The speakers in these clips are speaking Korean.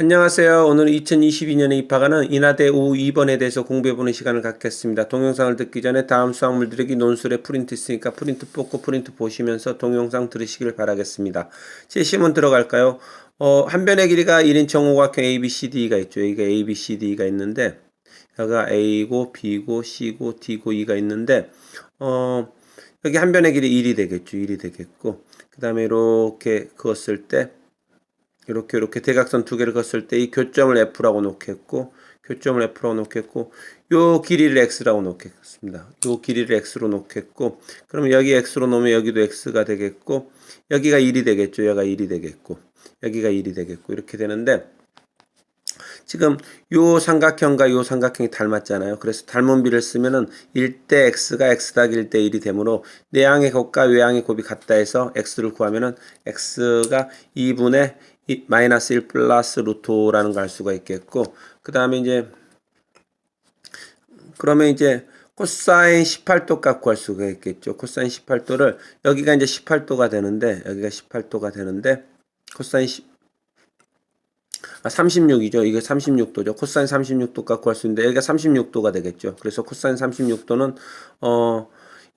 안녕하세요. 오늘은 2022년에 입학하는 인하대 5 2번에 대해서 공부해보는 시간을 갖겠습니다. 동영상을 듣기 전에 다음 수학물 들으기 논술에 프린트 있으니까 프린트 뽑고 프린트 보시면서 동영상 들으시길 바라겠습니다. 제 시문 들어갈까요? 어, 한 변의 길이가 1인 정오각형 ABCD가 있죠. 여기가 ABCD가 있는데 여기가 A고 B고 C고 D고 E가 있는데 어, 여기 한 변의 길이 1이 되겠죠. 1이 되겠고 그 다음에 이렇게 그었을 때 이렇게 이렇게 대각선 두 개를 그었을 때 이 교점을 F라고 놓겠고 교점을 F라고 놓겠고 요 길이를 X라고 놓겠습니다. 요 길이를 X로 놓겠고 그러면 여기 X로 놓으면 여기도 X가 되겠고 여기가 1이 되겠죠. 여기가 1이 되겠고 여기가 1이 되겠고 이렇게 되는데 지금 요 삼각형과 요 삼각형이 닮았잖아요. 그래서 닮은 비를 쓰면은 1대 x가 x 더하기 1대 1이 되므로 내항의 곱과 외항의 곱이 같다 해서 x를 구하면은 x가 2분의 이 마이너스 1 플러스 루트 5라는 걸 알 수가 있겠고 그 다음에 이제 그러면 이제 코사인 18도 값 구할 수가 있겠죠. 코사인 18도를 여기가 이제 18도가 되는데 여기가 18도가 되는데 코사인 10 아, 36이죠. 이게 36도죠. 코사인 36도 값 구할 수 있는데 여기가 36도가 되겠죠. 그래서 코사인 36도는 어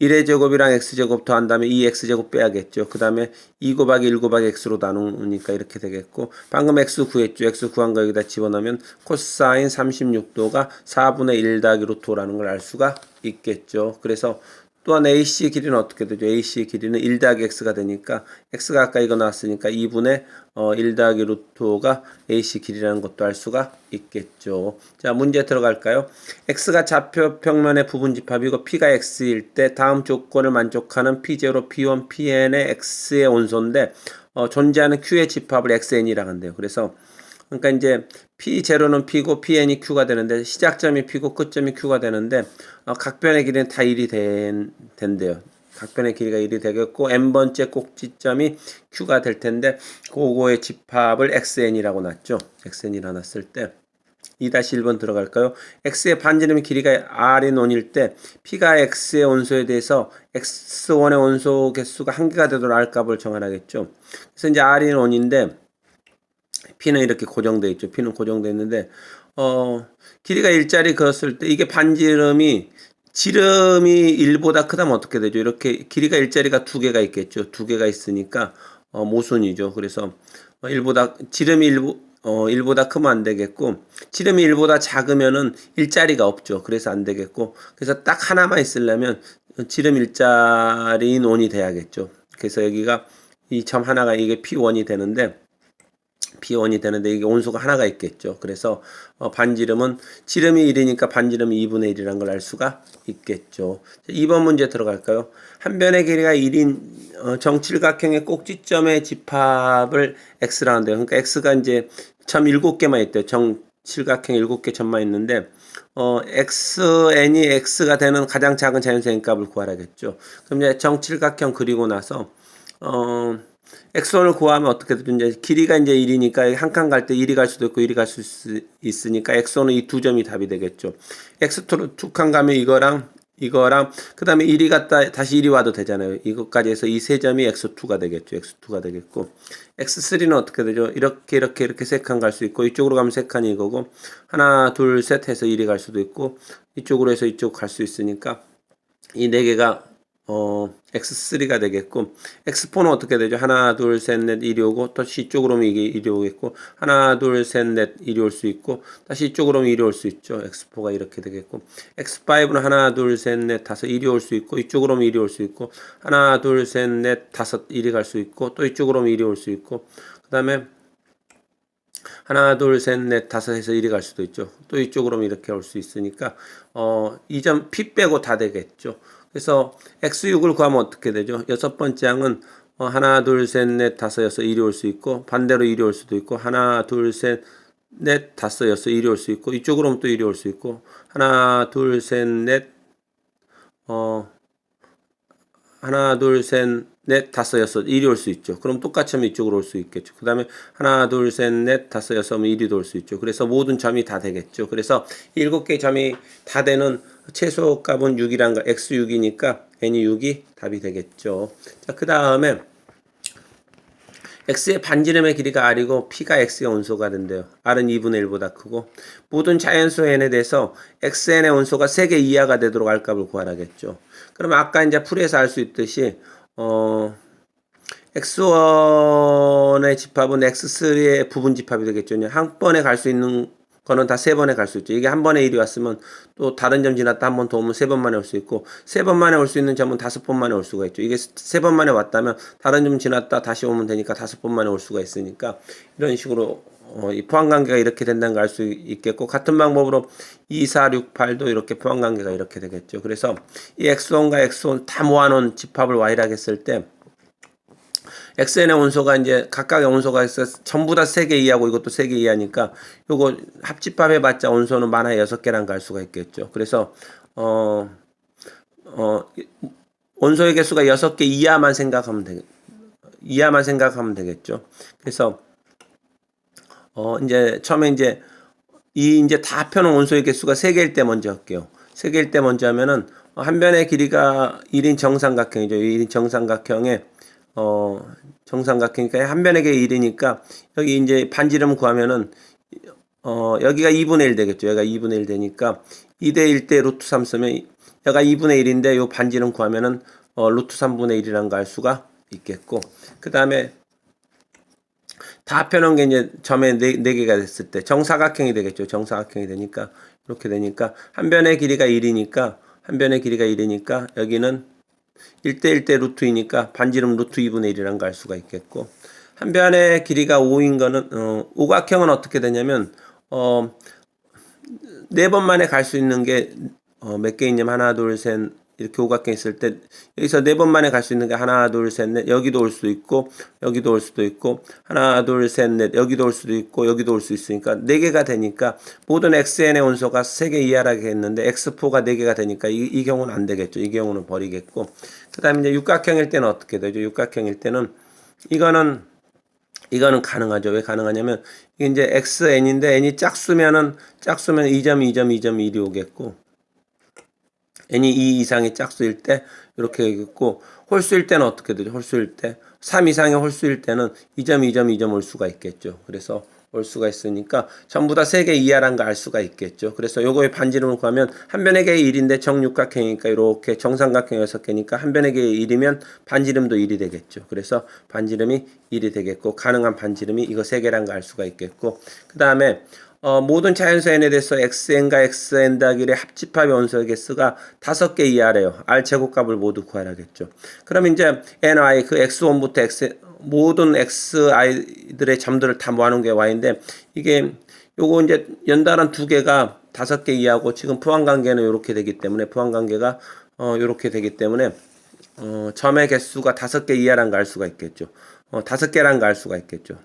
1의 제곱이랑 x제곱 더한 다음에 2x제곱 빼야겠죠. 그 다음에 2 곱하기 1 곱하기 x로 나누니까 이렇게 되겠고 방금 x 구했죠. x 구한 거 여기다 집어넣으면 코사인 36도가 4분의 1 더하기 루트 5라는 걸 알 수가 있겠죠. 그래서 또한 AC의 길이는 어떻게 되죠? AC의 길이는 1 더하기 x가 되니까 x가 아까 이거 나왔으니까 2분의 어, 1 더하기 루트 5가 AC 길이라는 것도 알 수가 있겠죠. 자 문제 들어갈까요? x가 좌표 평면의 부분 집합이고 p가 x일 때 다음 조건을 만족하는 p0, p1, pn의 x의 온소인데 어, 존재하는 q의 집합을 xn이라고 한대요. 그래서 그러니까 이제 P0는 P고 PN이 Q가 되는데 시작점이 P고 끝점이 Q가 되는데 어, 각 변의 길이는 다 1이 된, 된대요. 각 변의 길이가 1이 되겠고 n번째 꼭지점이 Q가 될 텐데 그거의 집합을 XN이라고 놨죠. XN이라고 놨을 때 2-1번 들어갈까요? X의 반지름의 길이가 R인 원일 때 P가 X의 원소에 대해서 X1의 원소 개수가 한 개가 되도록 R 값을 정하라겠죠. 그래서 이제 R인 원인데 P는 이렇게 고정돼 있죠. P는 고정돼 있는데 어 길이가 일자리 그었을 때 이게 반지름이 지름이 1보다 크다면 어떻게 되죠? 이렇게 길이가 일자리가 두 개가 있겠죠. 두 개가 있으니까 어, 모순이죠. 그래서 어, 1보다 지름이 1, 어, 1보다 크면 안 되겠고 지름이 1보다 작으면은 일자리가 없죠. 그래서 안 되겠고 그래서 딱 하나만 있으려면 지름 일자리인 원이 돼야겠죠. 그래서 여기가 이 점 하나가 이게 P1이 되는데 P1이 되는데 이게 온소가 하나가 있겠죠. 그래서 어, 반지름은 지름이 1이니까 반지름이 2분의 1이라는 걸 알 수가 있겠죠. 2번 문제 들어갈까요? 한 변의 길이가 1인 어, 정칠각형의 꼭지점의 집합을 x라 는데요. 그러니까 x가 이제 점 7개만 있대요. 정칠각형 7개 점만 있는데 어, xn이 x가 되는 가장 작은 자연수의 값을 구하라겠죠. 그럼 이제 정칠각형 그리고 나서 어 x1을 구하면 어떻게 되죠? 이제 길이가 이제 1이니까 한 칸 갈 때 1이 갈 수도 있고 1이 갈 수 있으니까 x1은 이 두 점이 답이 되겠죠. x2로 두 칸 가면 이거랑 이거랑 그 다음에 1이 갔다 다시 1이 와도 되잖아요. 이것까지 해서 이 세 점이 x2가 되겠죠. x2가 되겠고 x3는 어떻게 되죠? 이렇게 이렇게 이렇게 세 칸 갈 수 있고 이쪽으로 가면 세 칸이 이거고 하나 둘 셋 해서 1이 갈 수도 있고 이쪽으로 해서 이쪽 갈 수 있으니까 이 네 개가 어, x3가 되겠고, x4는 어떻게 되죠? 하나, 둘, 셋, 넷, 이리 오고, 다시 이쪽으로 오면 이게 이리 오겠고, 하나, 둘, 셋, 넷, 이리 올수 있고, 다시 이쪽으로 오면 이리 올수 있죠. x4가 이렇게 되겠고, x5는 하나, 둘, 셋, 넷, 다섯, 이리 올수 있고, 이쪽으로 오면 이리 올수 있고, 하나, 둘, 셋, 넷, 다섯, 이리 갈수 있고, 또 이쪽으로 오면 이리 올수 있고, 그 다음에 하나, 둘, 셋, 넷, 다섯 해서 이리 갈 수도 있죠. 또 이쪽으로 이렇게 올 수 있으니까, 어, 이 점 P 빼고 다 되겠죠. 그래서 x6을 구하면 어떻게 되죠? 여섯 번째 항은 어, 하나, 둘, 셋, 넷, 다섯, 여섯, 이리 올수 있고 반대로 이리 올 수도 있고 하나, 둘, 셋, 넷, 다섯, 여섯, 이리 올수 있고 이쪽으로 오면 또 이리 올수 있고 하나, 둘, 셋, 넷, 어 하나, 둘, 셋, 넷, 다섯, 여섯, 이리 올수 있죠. 그럼 똑같이 하면 이쪽으로 올 수 있겠죠. 그 다음에 하나, 둘, 셋, 넷, 다섯, 여섯 하면 이리도 올수 있죠. 그래서 모든 점이 다 되겠죠. 그래서 일곱 개 점이 다 되는 최소 값은 6이란 거, x6이니까 n이 6이 답이 되겠죠. 자, 그 다음에 x의 반지름의 길이가 r이고 p가 x의 온소가 된대요. r은 2분의 1보다 크고 모든 자연수 n에 대해서 xn의 온소가 3개 이하가 되도록 r 값을 구하라겠죠. 그럼 아까 이제 풀이해서 알 수 있듯이 어 x1의 집합은 x3의 부분 집합이 되겠죠. 한 번에 갈 수 있는 거는 다 세 번에 갈 수 있죠. 이게 한 번에 1이 왔으면 또 다른 점 지났다 한 번 더 오면 세 번 만에 올 수 있고 세 번 만에 올 수 있는 점은 다섯 번 만에 올 수가 있죠. 이게 세 번 만에 왔다면 다른 점 지났다 다시 오면 되니까 다섯 번 만에 올 수가 있으니까 이런 식으로 어, 이 포함 관계가 이렇게 된다는 걸 알 수 있겠고 같은 방법으로 2, 4, 6, 8도 이렇게 포함 관계가 이렇게 되겠죠. 그래서 이 x1과 x1 다 모아놓은 집합을 y라고 했을 때 xn의 온소가 이제 각각의 온소가 있어 전부 다 3개 이하고 이것도 3개 이하니까 요거 합집합 해 봤자 온소는 많아야 6개란 갈 수가 있겠죠. 그래서 어, 어, 온소의 개수가 6개 이하만 생각하면 되겠 이하만 생각하면 되겠죠. 그래서 어, 이제 처음에 이제 이 이제 다 합해놓은 온소의 개수가 3개일 때 먼저 할게요. 3개일 때 먼저 하면은 한 변의 길이가 1인 정삼각형이죠. 1인 정삼각형에 어, 정삼각형이니까 한 변에게 1이니까 여기 이제 반지름 구하면은 어, 여기가 2분의 1 되겠죠. 여기가 2분의 1 되니까 2대 1 대 루트 3 쓰면 여기가 2분의 1인데 요 반지름 구하면은 어, 루트 3분의 1이라는 거 알 수가 있겠고 그 다음에 다 합해놓은 게 이제 점에 네, 네 개가 됐을 때 정사각형이 되겠죠. 정사각형이 되니까 이렇게 되니까 한 변의 길이가 1이니까 한 변의 길이가 1이니까 여기는 1대 1대 루트이니까 반지름 루트 2분의 1이라는 걸알 수가 있겠고 한 변의 길이가 5인 거는 어, 오각형은 어떻게 되냐면 어, 네 번 만에 갈 수 있는 게 어, 몇 개 있냐면 하나 둘셋 이렇게 오각형 있을 때 여기서 네 번 만에 갈 수 있는 게 하나 둘 셋 넷 여기도 올 수도 있고 여기도 올 수도 있고 하나 둘 셋 넷 여기도 올 수도 있고 여기도 올 수 있으니까 네 개가 되니까 모든 xn의 온소가 세 개 이하라게 했는데 x4가 네 개가 되니까 이, 이 경우는 안 되겠죠 이 경우는 버리겠고 그다음에 이제 육각형일 때는 어떻게 되죠 육각형일 때는 이거는 이거는 가능하죠. 왜 가능하냐면 이게 이제 xn인데 n이 짝수면은 짝수면 2점 2점 2점 1이 오겠고 n이 2 이상의 짝수일 때 이렇게 되겠고 홀수일 때는 어떻게 되죠? 홀수일 때 3 이상의 홀수일 때는 2점 2점 2점 올 수가 있겠죠. 그래서 올 수가 있으니까 전부 다 3개 이하란 거알 수가 있겠죠. 그래서 요거의 반지름을 구하면 한 변에게 1인데 정육각형이니까 이렇게 정삼각형 6개니까 한 변에게 1이면 반지름도 1이 되겠죠. 그래서 반지름이 1이 되겠고 가능한 반지름이 이거 3개란 거알 수가 있겠고 그 다음에 어, 모든 자연수 n에 대해서 xn과 xn 더하기의 합집합의 원소의 개수가 다섯 개 이하래요. r 제곱값을 모두 구하라겠죠. 그럼 이제 ny 그 x1부터 x 모든 xi들의 점들을 다 모아놓은 게 y인데 이게 요거 이제 연달은 두 개가 다섯 개 이하고 지금 포함 관계는 이렇게 되기 때문에 포함 관계가 어 요렇게 되기 때문에 어 점의 개수가 다섯 개 이하란 거알 수가 있겠죠. 어 다섯 개란 거알 수가 있겠죠.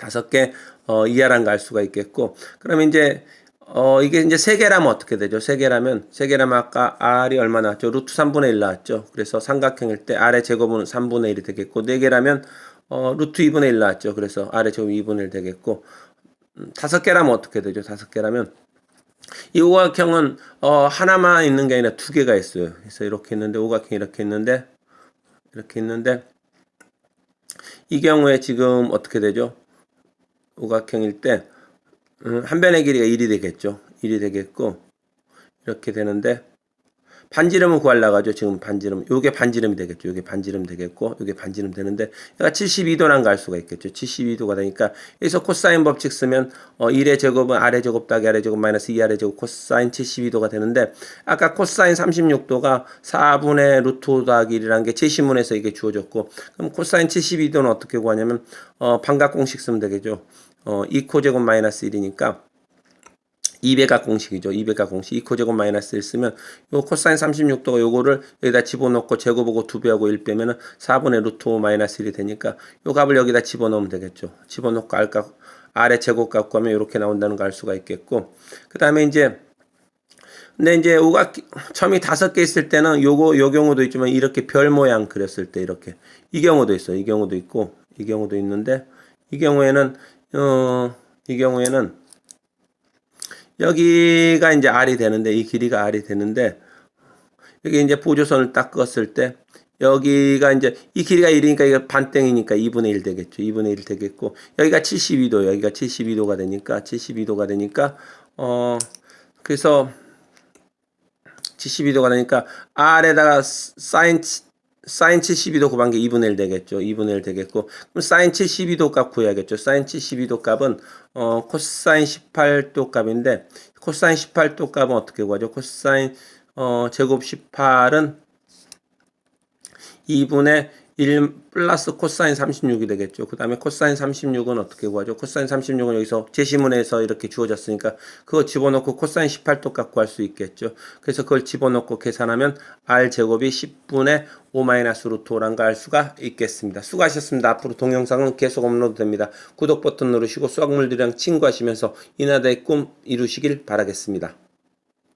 다섯 개 어, 이하란 거알 수가 있겠고 그러면 이제 어 이게 이제 세 개라면 어떻게 되죠? 세 개라면 세 개라면 아까 r이 얼마 나왔죠? 루트 3분의 1 나왔죠. 그래서 삼각형일 때 r의 제곱은 3분의 1이 되겠고 네 개라면 어 루트 2분의 1 나왔죠. 그래서 r의 제곱 2분의 1 되겠고 음, 다섯 개라면 어떻게 되죠? 다섯 개라면 이 오각형은 어 하나만 있는 게 아니라 두 개가 있어요. 그래서 이렇게 있는데 오각형 이렇게 있는데 이렇게 있는데 이 경우에 지금 어떻게 되죠? 오각형일 때, 음, 한 변의 길이가 1이 되겠죠. 1이 되겠고, 이렇게 되는데, 반지름을 구하려고 하죠. 지금 반지름. 요게 반지름이 되겠죠. 요게 반지름 되겠고, 요게 반지름 되는데, 얘가 72도란 갈 수가 있겠죠. 72도가 되니까, 여기서 코사인 법칙 쓰면, 어, 1의 제곱은 아래 제곱 더하기 아래 제곱 마이너스 2 아래 제곱 코사인 72도가 되는데, 아까 코사인 36도가 4분의 루트 5 더하기 1이라는 게 제시문에서 이게 주어졌고, 그럼 코사인 72도는 어떻게 구하냐면, 어, 반각 공식 쓰면 되겠죠. 어, 2코 제곱 마이너스 1이니까, 200각 공식이죠. 200각 공식 2코 제곱 마이너스 1 쓰면 요 코사인 36도가 요거를 여기다 집어넣고 제곱하고 2배하고 1 빼면은 4분의 루트 5 마이너스 1이 되니까 요 값을 여기다 집어넣으면 되겠죠. 집어넣고 알값 아래 제곱값 구하면 이렇게 나온다는 걸 알 수가 있겠고 그 다음에 이제 근데 이제 오각 점이 다섯 개 있을 때는 요거 요 경우도 있지만 이렇게 별 모양 그렸을 때 이렇게 이 경우도 있어요. 이 경우도 있고 이 경우도 있는데 이 경우에는 어 이 경우에는 여기가 이제 R이 되는데 이 길이가 R이 되는데 여기 이제 보조선을 딱 껐을 때 여기가 이제 이 길이가 1이니까 이거 반땡이니까 2분의 1 되겠죠. 2분의 1 되겠고 여기가 72도, 여기가 72도가 되니까 72도가 되니까 어 그래서 72도가 되니까 R에다가 사인 사인 72도 곱한 게 2분의 1 되겠죠. 2분의 1 되겠고 그럼 사인 72도 값 구해야겠죠. 사인 72도 값은 어 코사인 18도 값인데 코사인 18도 값은 어떻게 구하죠? 코사인 어 제곱 18은 2분의 1 플러스 코사인 36이 되겠죠. 그 다음에 코사인 36은 어떻게 구하죠? 코사인 36은 여기서 제시문에서 이렇게 주어졌으니까 그거 집어넣고 코사인 18도 값 구할 수 있겠죠. 그래서 그걸 집어넣고 계산하면 r 제곱이 10분의 5 마이너스 루트 5란 걸 알 수가 있겠습니다. 수고하셨습니다. 앞으로 동영상은 계속 업로드 됩니다. 구독 버튼 누르시고 수학물들이랑 친구하시면서 인하대의 꿈 이루시길 바라겠습니다.